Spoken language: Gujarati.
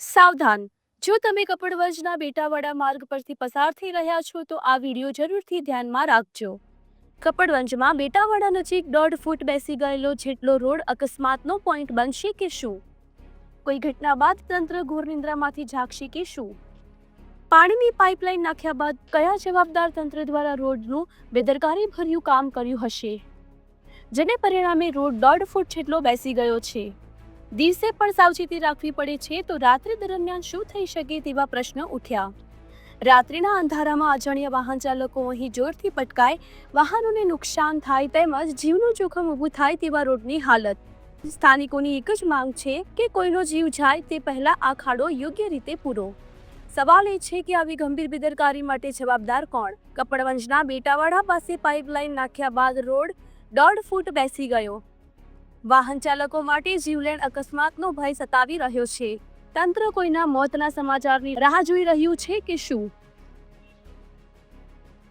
સાવધાન. જો તમે કપડવંજના બેટાવાડા માર્ગ પરથી પસાર થઈ રહ્યા છો, તો આ વીડિયો જરૂરથી ધ્યાનમાં રાખજો. કપડવંજમાં બેટાવાડા નજીક દોઢ ફૂટ બેસી ગયેલો જેટલો રોડ અકસ્માતનો પોઈન્ટ બનશે કે શું? કોઈ ઘટના બાદ તંત્ર ઘોર નિંદ્રામાંથી જાગશે કે શું? પાણીની પાઇપલાઇન નાખ્યા બાદ કયા જવાબદાર તંત્ર દ્વારા રોડનું બેદરકારી ભર્યું કામ કર્યું હશે? જેને પરિણામે રોડ દોઢ ફૂટ જેટલો બેસી ગયો છે. દિવસે પણ સાવચેતી રાખવી પડે છે તો રાત્રિ દરમિયાન શું થઈ શકે તેવા પ્રશ્ન ઉઠ્યા. રાત્રિના અંધારામાં અજાણ્યા વાહન ચાલકો અહીં જોરથી પટકાય, વાહનોને નુકસાન થાય તેમજ જીવનું જોખમ ઊભું થાય તેવા રોડની હાલત. સ્થાનિકોની એક જ માંગ છે કે કોઈનો જીવ જાય તે પહેલા આ ખાડો યોગ્ય રીતે પૂરો. સવાલ એ છે કે આવી ગંભીર બેદરકારી માટે જવાબદાર કોણ? કપડવંજના બેટાવાડા પાસે પાઇપલાઇન નાખ્યા બાદ રોડ દોઢ ફૂટ બેસી ગયો. વાહન ચાલકો માટે જીવલેણ અકસ્માતનો ભય સતાવી રહ્યો છે. તંત્ર કોઈના મોતના સમાચારની રાહ જોઈ રહ્યું છે કે શું?